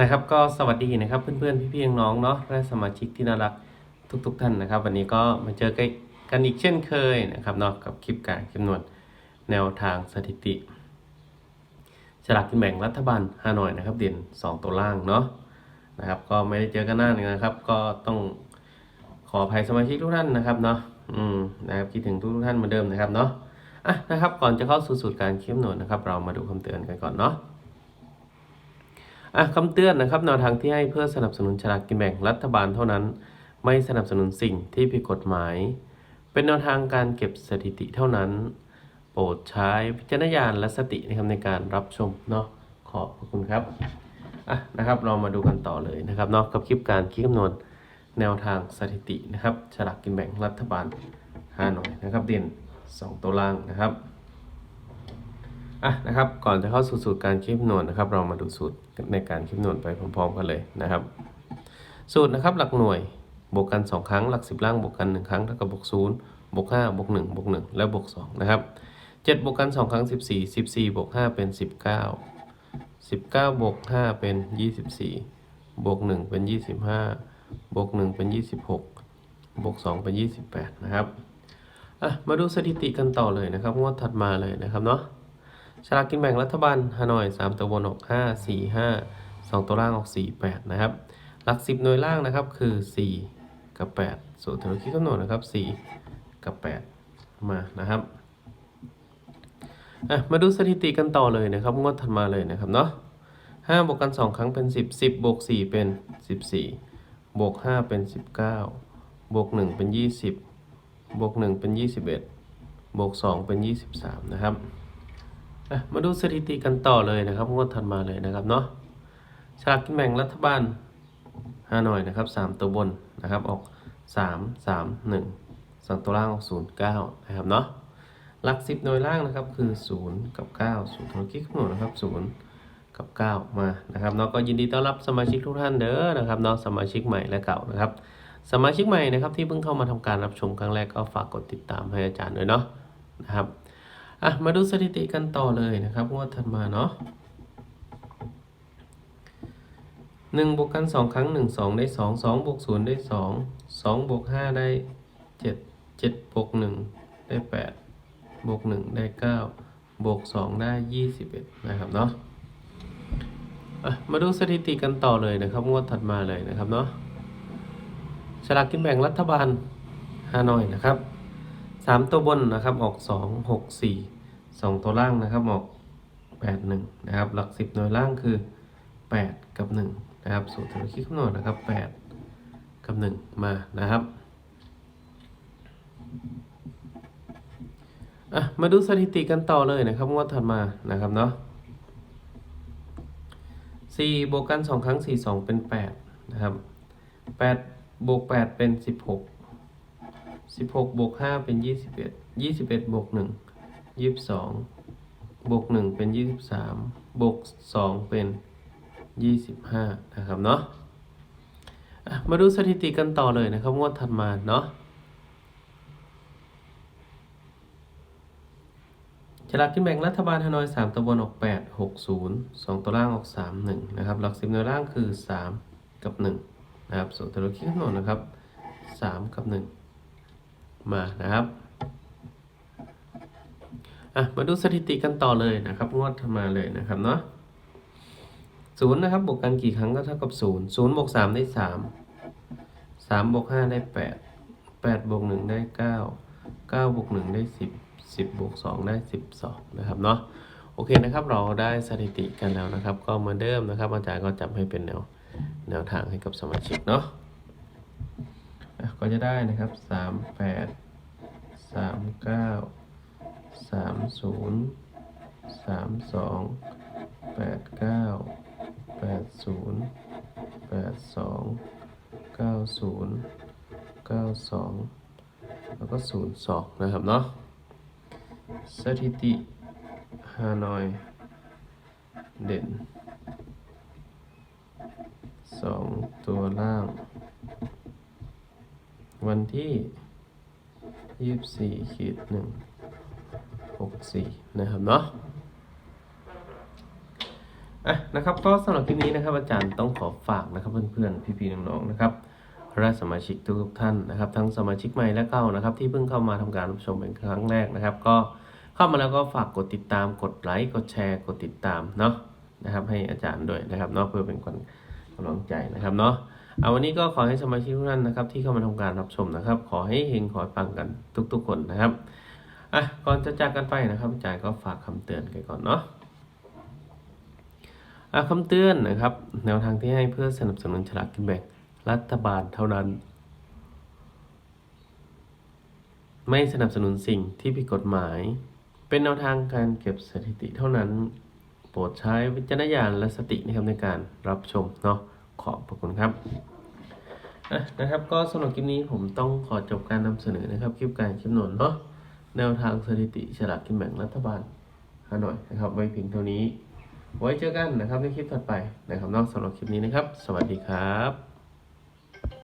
นะครับก็สวัสดีนะครับเพื่อนๆพี่ๆน้องๆเนาะและสมาชิกที่น่ารักทุก ๆ ท่านนะครับ วันนี้ก็มาเจอกันอีกเช่นเคยนะครับเนาะกับคลิปการคำนวณแนวทางสถิติฉลากกินแบ่งรัฐบาลฮานอยนะครับ เด่น 2 ตัวล่างเนาะนะครับ ก็ไม่ได้เจอกันนานนะครับ ก็ต้องขออภัยสมาชิกทุกท่านนะครับเนาะอืมนะครับคิดถึงทุกท่านเหมือนเดิมนะครับเนาะอะนะครับ ก่อนจะเข้าสู่สูตรการคำนวณนะครับ เรามาดูคำเตือนกันก่อนเนาะ อะคำเตือนนะครับแนวทางที่ให้เพื่อสนับสนุนฉลากกินแบ่งรัฐบาลเท่านั้น ไม่สนับสนุนสิ่งที่ผิดกฎหมาย เป็นแนวทางการเก็บสถิติเท่านั้น โปรดใช้วิจารณญาณและสตินะครับในการรับชมเนาะขอบคุณครับอะนะครับเรามาดูกันต่อเลยนะครับเนาะกับคลิปการคิดคำนวณแนวทางสถิตินะครับฉลากกินแบ่งรัฐบาล5หน่อยนะครับเด่น 2 ตัวล่างนะครับ อะนะครับ ก่อนจะเข้าสู่สูตรการคิดคำนวณนะครับ เรามาดูสูตรในการคิดคำนวณไปพร้อมๆกันเลยนะครับ สูตรนะครับหลักหน่วยบวกกัน 2 ครั้งหลัก 10 ล่างบวกกัน 1 ครั้งเท่ากับบวก0บวก5บวก1บวก1และบวก2นะครับ7บวกกัน 2 ครั้ง 14 14บวก5เป็น 19 19บวก5เป็น 24 บวก 1 เป็น 25 บวก 1 เป็น 26 บวก 2 เป็น 28 นะครับอะมาดูสถิติกันต่อเลยนะครับงวดถัดมาเลยนะครับเนาะ ฉลากกินแบ่งรัฐบาลฮานอยสามตัวบนออกห้าสี่ห้าสองตัวล่างออกสี่แปดนะครับ หลักสิบหน่วยล่างนะครับคือสี่กับแปดสูตรธุรกิจกำหนดนะครับสี่กับแปดมานะครับอะมาดูสถิติกันต่อเลยนะครับ งวดถัดมาเลยนะครับเนาะห้าบวกกันสองครั้งเป็นสิบสิบบวกสี่เป็นสิบสี่บวกห้าเป็นสิบเก้าบวกหนึ่งเป็นยี่สิบบวกหนึ่งเป็นยี่สิบเอ็ดบวกสองเป็นยี่สิบสามนะครับ มาดูสถิติกันต่อเลยนะครับงวดถัดมาเลยนะครับเนาะฉลากกินแบ่งรัฐบาลห้าหน่อยนะครับสามตัวบนนะครับออกสามสามหนึ่งสองตัวล่างออกศูนย์เก้านะครับเนาะหลักสิบหน่วยล่างนะครับคือศูนย์กับเก้าศูนย์ธุรกิจคำนวณนะครับศูนย์กับเก้ามานะครับเนาะก็ยินดีต้อนรับสมาชิกทุกท่านเด้อนะครับเนาะสมาชิกใหม่และเก่านะครับ สมาชิกใหม่นะครับที่เพิ่งเข้ามาทำการรับชมครั้งแรกก็ฝากกดติดตามให้อาจารย์ด้วยเนาะนะครับ อะมาดูสถิติกันต่อเลยนะครับงวดถัดมาเนาะหนึ่งบวกกันสองครั้งหนึ่งสองได้สองสองบวกศูนย์ได้สองสองบวกห้าได้เจ็ดเจ็ดบวกหนึ่งได้แปดบวกหนึ่งได้เก้าบวกสองได้ยี่สิบเอ็ดนะครับเนาะอะมาดูสถิติกันต่อเลยนะครับงวดถัดมาเลยนะครับเนาะฉลากกินแบ่งรัฐบาลฮานอยนะครับ สามตัวบนนะครับออกสองหกสี่สองตัวล่างนะครับออกแปดหนึ่งนะครับหลักสิบหน่วยล่างคือแปดกับหนึ่งนะครับสูตรธุรกิจคำนวณนะครับแปดกับหนึ่งมานะครับอะมาดูสถิติกันต่อเลยนะครับงวดถัดมานะครับเนาะสี่บวกกันสองครั้งสี่สองเป็นแปดนะครับแปดบวกแปดเป็นสิบหก สิบหกบวกห้าเป็นยี่สิบเอ็ดยี่สิบเอ็ดบวกหนึ่งยี่สิบสองบวกหนึ่งเป็นยี่สิบสามบวกสองเป็นยี่สิบห้านะครับเนาะมาดูสถิติกันต่อเลยนะครับงวดถัดมาเนาะฉลากกินแบ่งรัฐบาลฮานอยสามตัวบนออกแปดหกศูนย์สองตัวล่างออกสามหนึ่งนะครับ หลักสิบหน่วล่างคือสามกับหนึ่งนะครับ ส่วนตัวเลขที่กำหนดนะครับสามกับหนึ่ง มานะครับอะมาดูสถิติกันต่อเลยนะครับงวดมาเลยนะครับเนาะศูนย์นะครับบวกกันกี่ครั้งก็เท่ากับศูนย์ศูนย์บวกสามได้สามสามบวกห้าได้แปดแปดบวกหนึ่งได้เก้าเก้าบวกหนึ่งได้สิบสิบบวกสองได้สิบสองนะครับเนาะโอเคนะครับเราได้สถิติกันแล้วนะครับ ก็เหมือนเดิมนะครับ อาจารย์ก็จับให้เป็นแนวแนวทางให้กับสมาชิกเนาะอะ ก็จะได้นะครับสามแปดสามเก้าสามศูนย์สามสองแปดเก้าแปดศูนย์แปดสองเก้าศูนย์เก้าสองแล้วก็ศูนย์สองนะครับเนาะสถิติฮานอย เด่นสองตัวล่าง วันที่ยี่สิบสี่ขีดหนึ่งหกสี่นะครับเนาะอะนะครับก็สำหรับคลิปนี้นะครับ อาจารย์ต้องขอฝากนะครับเพื่อนๆพี่ๆน้องๆนะครับและสมาชิกทุกท่านนะครับ ทั้งสมาชิกใหม่และเก่านะครับ ที่เพิ่งเข้ามาทำการรับชมเป็นครั้งแรกนะครับ ก็เข้ามาแล้วก็ฝากกดติดตามกดไลค์กดแชร์กดติดตามเนาะนะครับ ให้อาจารย์ด้วยนะครับเนาะเพื่อเป็นกำลังใจนะครับเนาะ เอาวันนี้ก็ขอให้สมาชิกทุกท่านนะครับ ที่เข้ามาทำการรับชมนะครับ ขอให้เฮงขอให้ปังกันทุก ๆ คนนะครับอะก่อนจะจากกันไปนะครับอาจารย์ก็ฝากคำเตือนกันก่อนเนาะอะคำเตือนนะครับ แนวทางที่ให้เพื่อสนับสนุนฉลากกินแบ่งรัฐบาลเท่านั้น ไม่สนับสนุนสิ่งที่ผิดกฎหมาย เป็นแนวทางการเก็บสถิติเท่านั้น โปรดใช้วิจารณญาณและสตินะครับในการรับชมเนาะ ขอบพระคุณครับนะครับ ก็สำหรับคลิปนี้ผมต้องขอจบการนำเสนอนะครับ คลิปการคำนวนเนาะแนวทางสถิติฉลากกินแบ่งรัฐบาลฮานอยนะครับ ไว้เพียงเท่านี้ ไว้เจอกันนะครับในคลิปถัดไปนะครับนอกสำหรับคลิปนี้นะครับ สวัสดีครับ